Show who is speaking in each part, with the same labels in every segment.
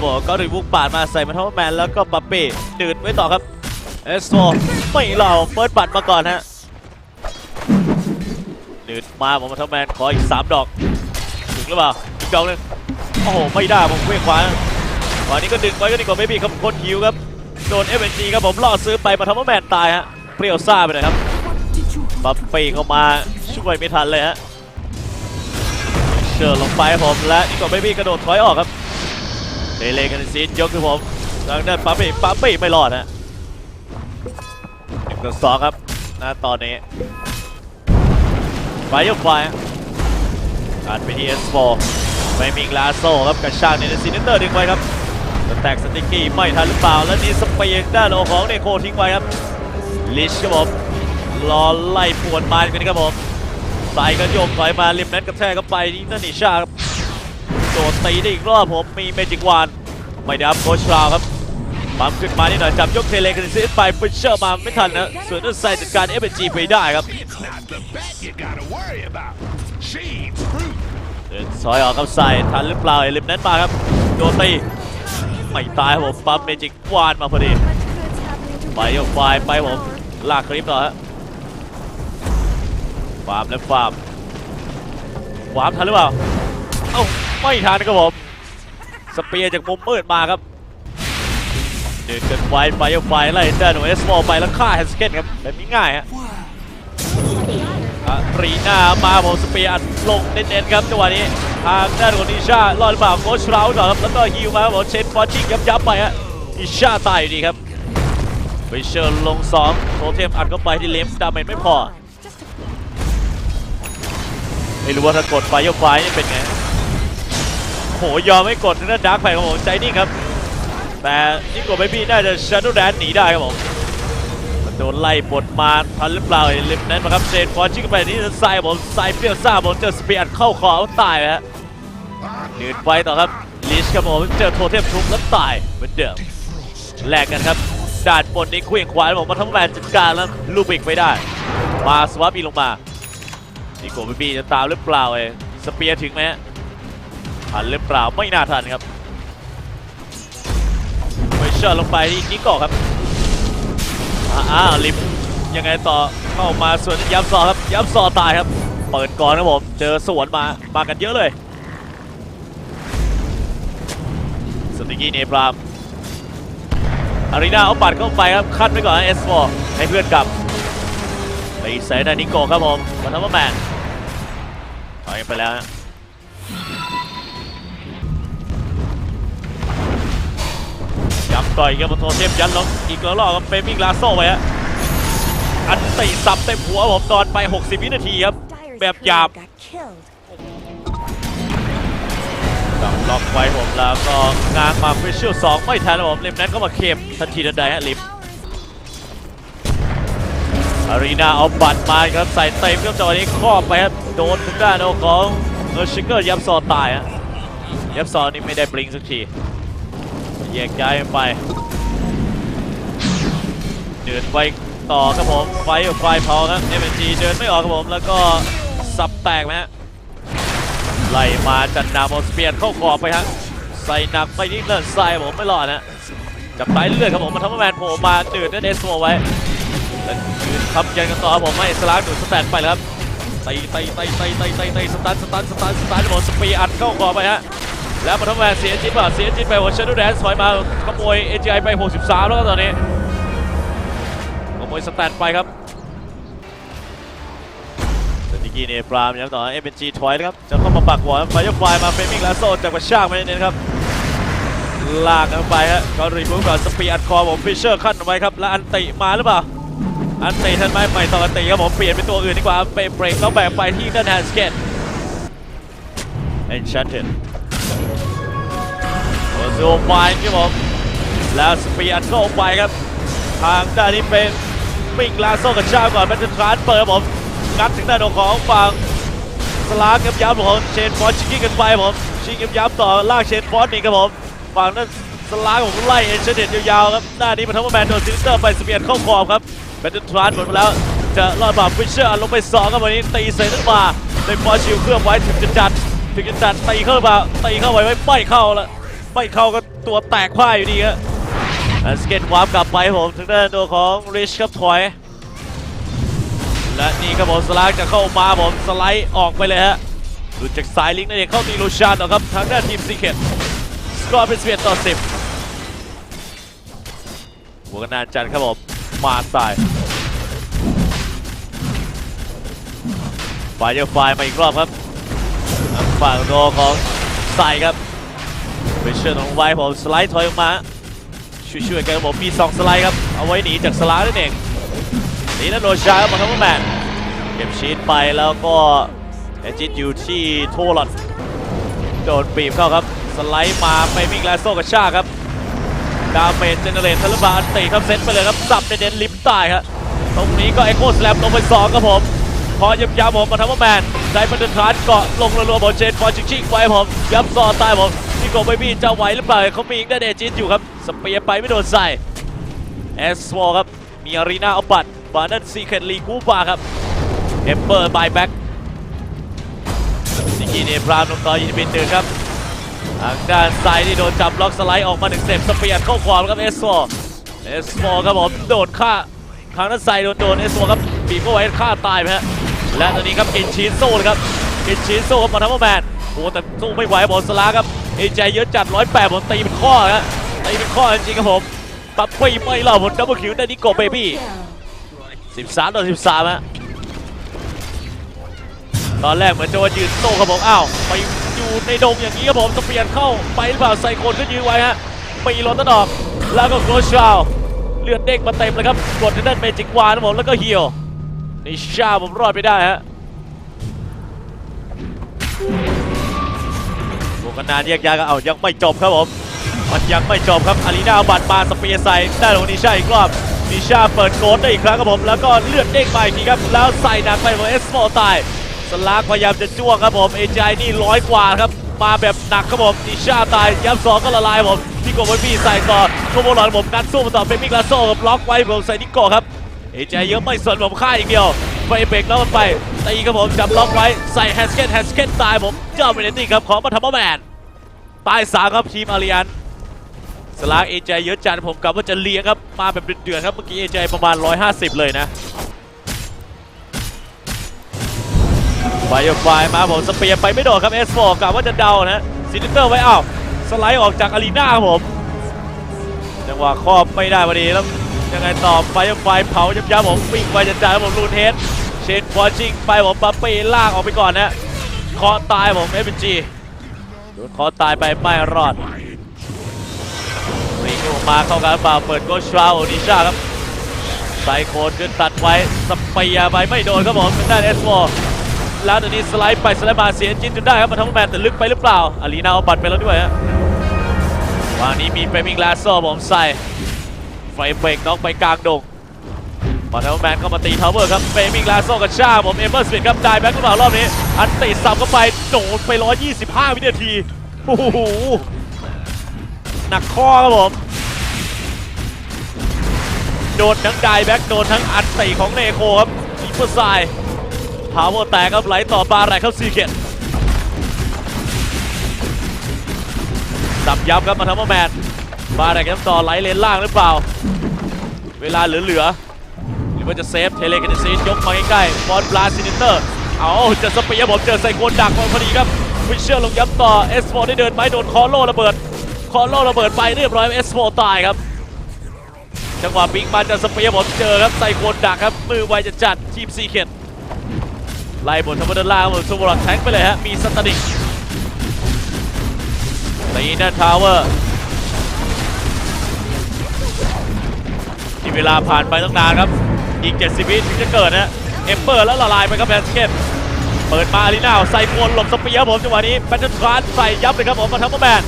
Speaker 1: โก็รีบุกปาดมาใส่มาทอมแมนแล้วก็ปัปเป้ดืดไว้ต่อครับเอสโไม่เหล่าเปิดบัตรมาก่อนฮะดืดมาผมมาทอมแมนขออีก 3 ดอก ถึงหรือเปล่าอีกดอกหนึงโอ้โห ไม่ได้ผมเว้งขวาตอนนี้ก็ดึงไว้ก็ดีกว่าไม่มีครับคนฮิวครับโดนเอฟเอ็นจีครับผมล่อซื้อไปมาทำว่าแมนตายฮะเปรี้ยวซ่าไปเลยครับปัปเป้เข้ามาช่วยไม่ทันเลยฮะเชิญลงไปผมและนี่ก็ไม่มีกระโดดถอยออกครับ เทเลกันซีนยกคือผมทางด้านปัปเป้ปัปเป้ไม่รอดฮะหนึ่งต่อสองครับณตอนนี้ไฟยกไฟการไปที่เอสโฟไม่มีกลาโซ่ครับกระชากเนซีเนเตอร์ดึงไว้ครับจะแตกสติกกี้ไม่ทันหรือเปล่า แล้วนี่สเปียงด้านโอของเนโคทิ้งไว้ครับลิชครับผมรอไล่ปวดมากันครับผมใส่กระโยกถอยมาริมนั้นกระแทกเข้าไปนี่นั่นนิชาครับโดดตีได้อีกรอบผมมีเมจิกวาน ไม่ได้ครับโคชราวครับปั๊มขึ้นมานิดหน่อยจับยกเทเลกันซิไปฟิชเชอร์มาไม่ทันนะส่วนนั่นใส่จัดการเอฟเอจีไปได้ครับเดินซอยออกครับใส่ทันหรือเปล่าไอ้ริมนั้นมาครับโดนตีไม่ตายผมปั๊มเมจิกวานมาพอดีไปยกไฟไปผมลากคลิปต่อฮะฟาร์มและฟาร์มวาร์มทันหรือเปล่าเอ้าไม่ทันครับผม เปียร์จากมุมมืดมาครับเดินกันไวไปยกไฟไล่เดินหนูเอสโมไปแล้วฆ่าแฮนสเกตครับแบบนี้ง่ายฮะอารีนามาผมสเปียร์อัดลงเน้นๆครับจังหวะนี้ทางด้านของนิชารอดหรือเปล่าโคชเราต่อครับแล้วก็ฮิวมาบผมเชนฟอร์ชิงยับยับไปฮะนิชาตายอยู่ดีครับไปเชิญลงสองโทเทมอัดเข้าไปที่เลมดาเมจไม่พอไม่รู้ว่าถ้ากดไฟยกไฟนี่เป็นไง โห ยอมไม่กดทางด้านดาร์กไฟของผมใจนิ่งครับ แต่นี่กดไม่พี่น่าจะชันดูแดนหนีได้ครับผมโดนไล่บดมาทันหรือเปล่าไอ้ลิมนั้นมาครับเชนฟอร์ชิกเข้าไปนี่ไซด์ผมไซด์เปรี้ยวซ่าผมเจอสเปียร์เข้าคอตายฮะหนืดไฟต่อครับลิชครับผมเจอโทเทมทุบแล้วตายเหมือนเดิมแลกกันครับด่านบนนี้เคลื่องขวานผมมาทั้งแมนจัดการแล้วลูบิกไม่ได้ มาสวาปีลงมานี่โกบีบีจะตามหรือเปล่าเอ้สเปียร์ถึงไหมฮะ ทันหรือเปล่าไม่น่าทันครับไปเชิญลงไปที่นิโก้ครับอ้าวลิมยังไงต่อเข้ามาสวนยับซอครับยับซอตายครับ เปิดก่อนครับผมเจอสวนมามากันเยอะเลย สติกี้เนปรามอารีนาเอาปัดเข้าไปครับคัดไว้ก่อนเอสโฟให้เพื่อนกลับไปใส่นานิโก้ครับผมมาทำว่าแมนถอยไปแล้ว ต่อยครับโทเทมยันลงอีกแล้วรอบครับเฟมิงลาโซ่ไปฮะอันตีสับเต็มหัวผมตอนไป 60 วินาทีครับ แบบหยาบกับล็อกไว้ผมแล้วก็ง้างมาฟิชเชลสองไม่ทันแล้วผมลิมนั้นก็มาเข็มทันทีทันใดฮะลิมอารีนาเอาบัตรมาครับใส่เต็มครับจังหวะนี้ครอบไปครับโดนทางด้านของเออชิเกอร์ยับซอตายฮะยับซอนี่ไม่ได้บลิงสักที แยกย้ายกันไปเดินไปต่อครับผม ไฟกับไฟพอครับเอ็มจีเดินไม่ออกครับผม แล้วก็สับแตกไหมฮะไล่มาจัดนามอสเปียนเข้าขอบไปฮะใส่หนักไปนี่เลิศใส่ผมไม่รอดนะจับไตเลือดครับผมมาทำให้แมนโผล่มาดืดนั่นเอสโมไว้แล้วยืนทำยันกันต่อครับผมให้สลาดูดสแตนไปแล้วครับตีตีตีตีตีตีตีสตันสตันสตันสตันผมสปีอัดเข้าขอบไปฮะ แล้วมาทำให้แมนเสียจิตป่ะเสียจิตไปหัวเชนดูแดนถอยมาขโมยเอจีไอไป 63 แล้วตอนนี้ขโมยสแตนไปครับสติกีเนปรามยังต่อเอ็มเอ็นจีถอยนะครับจะเข้ามาปักหัวไฟยกไฟมาเฟมิงลาโซจากกระชากไปเน้นครับลากกันไปฮะก็รีบูฟก่อนสปีอัดคอผมฟิชเชอร์ขั้นเอาไว้ครับแล้วอันติมาหรือเปล่าอันติทันไหมไม่ต่ออันติครับผมเปลี่ยนเป็นตัวอื่นดีกว่าเปเบรกแล้วแบกไปที่ด้านแฮนสเกตเอนชันโอโซไมน์ครับผมแล้วสปีอัดเข้าไปครับ ทางด้านนี้เป็นมิงลาโซกับชาก่อนเป็นทรานเปิดผมงัดถึงด้านของฝั่งสลากับยับของเชนฟอร์ชิงกันไปผมชิงกับยับต่อลากเชนฟอร์นี่ครับผมฝั่งนั้นสลาของไล่เอ็นเชเดตยาวๆครับหน้านี้มาทั้งแมนโดนซิลเตอร์ไปสเปียนเข้าขอบครับเป็นทรานหมดไปแล้วจะรอดบาฟิชเชอร์ลงไปสองครับวันนี้ตีใส่ขึ้นมาในฟอร์ชิลเครื่องไว้ถึงจะจัด ถึงจะจัดตีเข้ามาตีเข้าไปไม่ไม่เข้าละไม่เข้าก็ตัวแตกพ่ายอยู่ดีครับสเก็ตวาร์ปกลับไปผมทางด้านตัวของริชครับถอย และนี่ครับผมสลากจะเข้ามาผมสไลด์ออกไปเลยฮะหลุดจากสายลิงก์นั่นเองเข้าตีลูชานต่อครับทางด้านทีมซีเคทสกอร์เป็น11ต่อ 10หัวกันนานจันครับผมมาสายฝ่ายเดียวฝ่ายมาอีกรอบครับ ฝั่งตัวของใส่ครับเป็นเชิญของไวผมสไลด์ถอยออกมา ช่วยๆกันบผมมีสองสไลด์ครับ เอาไว้หนีจากสลานั่นเองนี่นั่นโรชาครับมาครับแมนเก็บชีตไปแล้วก็แอจิตอยู่ที่โทลอดโดนบีบเข้าครับ สไลด์มาไปมิกลาโซกับชาครับดาเมจเจเนเรตทะลุบาอันตีครับเซตไปเลยครับสับเน้นลิมตายครับตรงนี้ก็เอ็กโคสแลมลงไปสองครับผม พอยับยับผมมาทำว่าแมนได้ประเดินทานเกาะลงรัวๆบอลเชนฟอร์ชิงๆไว้ผมยับซอตายผมนี่โกเบบี้จะไหวหรือเปล่าเขามีอีกได้เดจิตอยู่ครับสเปียร์ไปไม่โดนใส่เอสวอลครับมีอารีนาเอาปัดบานันซีเคทลีกูบาครับเอมเบอร์บายแบ็กซิกีเนพรามลงต่อยินบินหนึ่งครับทางด้านซ้ายที่โดนจับล็อกสไลด์ออกมาหนึ่งเต็ปสเปียร์เข้าขวาครับเอสวอลเอสวอลครับผมโดนฆ่าทางด้านซ้ายโดนโดนเอสวอลครับบีบเข้าไว้ฆ่าตายไปฮะ และตอนนี้ครับกินชีสโซ่เลยครับกินชีสโซ่ครับมาทัพแมนโอ้แต่สู้ไม่ไหวบอลสลาครับเอใจเยอะจัดร้อยแปดผมตีเป็นข้อฮะตีเป็นข้อจริงครับผมปับไม่ไม่เล่าผมดับเบิลคิวได้นิโกเบบี้13ต่อ13ฮะตอนแรกเหมือนจะว่ายืนโต้ครับผมอ้าวไปอยู่ในดงอย่างนี้ครับผมจะเปลี่ยนเข้าไปหรือเปล่าไซโคนก็ยืนไว้ฮะปีรถตะดอกแล้วก็โกชาวเลือดเด้งมาเต็มเลยครับกดด้านเมจิกวานครับผมแล้วก็เฮียว นิชาผมรอดไปได้ฮะวงกันนานแยกย้ายกันเอายังไม่จบครับผมมันยังไม่จบครับอารีนาบัตรมาสเปียใส่ได้ของนิชาอีกรอบนิชาเปิดโกดได้อีกครั้งครับผมแล้วก็เลือดเด้งมาอีกทีครับแล้วใส่หนักไปของเอสโมตายสลากพยายามจะจ้วงครับผมเอจนี่ร้อยกว่าครับมาแบบหนักครับผมนิชาตายย้ำสองก็ละลายผมนิโกบอยบี้ใส่ต่อโคโมลอนผมนัดสู้ต่อเป็นมิกลาโซ่ครับล็อกไว้ผมใส่นิโกะครับ เอจเยอะไม่สนผมฆ่าอีกเดียวไปเบรกแล้วมันไปตีครับผมจับล็อกไว้ใส่แฮสเกตแฮสเกตตายผมเจ้าเมเนตี้ครับของมาทำแมนตายสามครับทีมอาริยันสลากเอจเยอะจัดผมกลับว่าจะเลี้ยงครับมาแบบเดือดๆครับเมื่อกี้เอจประมาณ 150 เลยนะไฟไฟมาผมสเปียร์ไปไม่โดนครับ S4 กลับว่าจะเดานะซินิเตอร์ไว้อ้าวสไลด์ออกจากอารีนาครับผมจังหวะครอบไม่ได้พอดีแล้ว ยังไงต่อไฟไฟเผายับยับผมวิ่งไปจะจ่าผมรูนเฮดเชนฟอร์ชิงไปผมปัปเป้ลากออกไปก่อนนะเคอตายผมเอฟจีโดนเคอตายไปไม่รอดวิ่งมาเข้ากันเปล่าเปิดโกชาโอนิชาครับไซโคนขึ้นตัดไว้สเปียไปไม่โดนครับผมทางด้านเอสโฟแล้วตอนนี้สไลด์ไปสไลด์มาเสียจินจนได้ครับมาทั้งแมนแต่ลึกไปหรือเปล่าอารีนาเอาบัตรไปแล้วด้วยฮะวางนี้มีเฟมิงลาโซ่ผมใส่ ไฟเบรกน็อกไปกลางดงมาทั้งแมนก็มาตีทาวเวอร์ครับเฟรมิงลาโซกับชาผมเอเมอร์สปิดครับได้แบ็คหรือเปล่ารอบนี้ อันติดสับเข้าไปโดนไป 125 วินาที โอ้โห หนักข้อครับผม โดนทั้งไดแบ็กโดนทั้งอันตีของเนโคครับอีเปอร์ไซพาวเวอร์แตกครับไหลต่อบาร์ไรเข้าซีเกตสับยับครับมาทำว่าแมน บาร์ไรกันต่อไหลเลนล่างหรือเปล่า เวลาเหลือๆหรือว่าจะเซฟเทเลกันซียกมาใกล้ๆบอลบลาซินิเตอร์เอาจะสเปียผมเจอไซโคนดักมาพอดีครับฟิชเชอร์ลงย้ำต่อเอสโฟได้เดินไปโดนคอโลระเบิด คอโลระเบิดไปเรียบร้อยเอสโฟตายครับจังหวะบิ๊กมาจะสเปียผมเจอครับไซโคนดักครับมือไวจะจัดทีมซีเคนไล่บนทัมเบอร์ล่างบนซูบอลแทงไปเลยฮะมีสตานิกตีนันทาวเวอร์ เวลาผ่านไปตั้งนานครับ อีก 70 วิถึงจะเกิดนะเอมเบอร์แล้วละลายไปครับแพนสเกตเปิดมาอารีนาใส่โคนหลบสเปียร์ผมจังหวะนี้แบทเทิลทรานใส่ยับเลยครับผมมาทัมเบแมน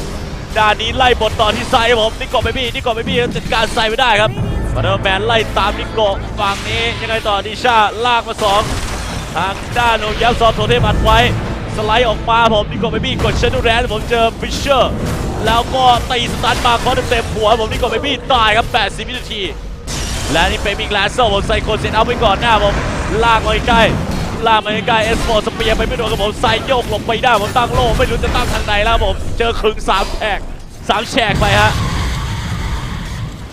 Speaker 1: ด้านนี้ไล่บทต่อที่ไซผมนิโกะเบบี้นิโกะเบบี้จัดการไซไม่ได้ครับมาเดอร์แมนไล่ตามนิโกะฝั่งนี้ยังไงต่อดิชาลากมาสองทางด้านโอยับซอโทเทมอัดไว้สไลด์ออกมาผมนิโกะเบบี้กดเชนูแรนผมเจอฟิชเชอร์แล้วก็ตีสตันมาคอเต็มหัวผมนิโกะเบบี้ตายครับ 80 วินาที และนี่เป็นมิกลาโซ่ผมใส่โคนเซนเอาไปก่อนหน้าผมลากมาใกล้ลากมาใกล้เอสโฟสเปียร์ไปไม่โดนกับผมใส่โยกหลบไปได้ผมตั้งโล่ไม่รู้จะตั้งทางใดแล้วผมเจอครึ่งสามแทกสามแฉกไปฮะ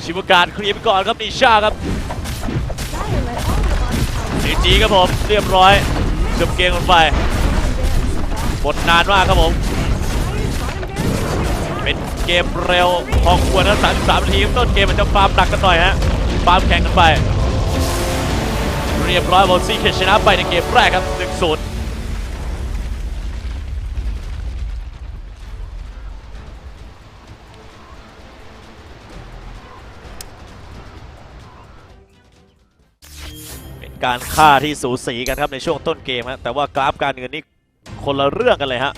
Speaker 1: ชิวการเคลียร์ไปก่อนครับนิชาครับจีจีครับผมเรียบร้อยจบเกมกันไปบทนานมากครับผมเป็นเกมเร็วพอควรนะ33นาทีต้นเกมมันจะฟาร์มหนักกันหน่อยฮะ ฟาร์มแข่งกันไป เรียบร้อยบอลซีเคชนะไปในเกมแรกครับ1-0เป็นการฆ่าที่สูสีกันครับในช่วงต้นเกมฮะแต่ว่ากราฟการเงินนี่คนละเรื่องกันเลยฮะ